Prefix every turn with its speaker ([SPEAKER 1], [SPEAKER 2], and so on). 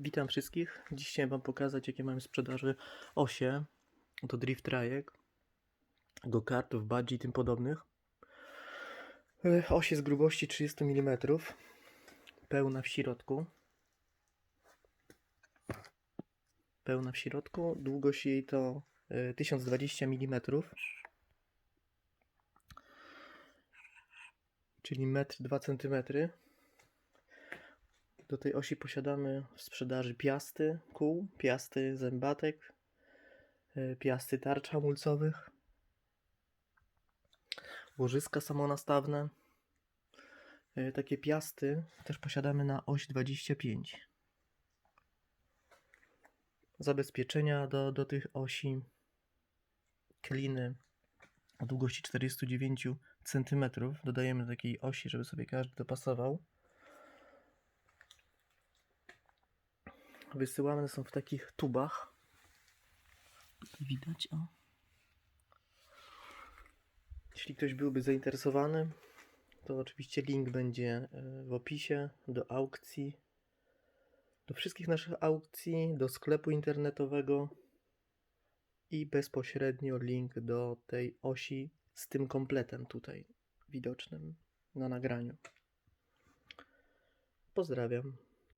[SPEAKER 1] Witam wszystkich. Dziś chciałem Wam pokazać, jakie mamy sprzedaży osie. To drift trajek, go-kartów, budgie i tym podobnych. E, Oś jest grubości 30 mm, pełna w środku. Pełna w środku, długość jej to e, 1020 mm. Czyli 1,2 cm. Do tej osi posiadamy w sprzedaży piasty kół, piasty zębatek, e, piasty tarcz hamulcowych, łożyska samonastawne. E, Takie piasty też posiadamy na oś 25. Zabezpieczenia do, do tych osi, kliny o długości 49 cm. Dodajemy do takiej osi, żeby sobie każdy dopasował. Wysyłane są w takich tubach. Tutaj widać, o. Jeśli ktoś byłby zainteresowany, to oczywiście link będzie e, w opisie do aukcji, do wszystkich naszych aukcji, do sklepu internetowego i bezpośrednio link do tej osi z tym kompletem tutaj widocznym na nagraniu. Pozdrawiam.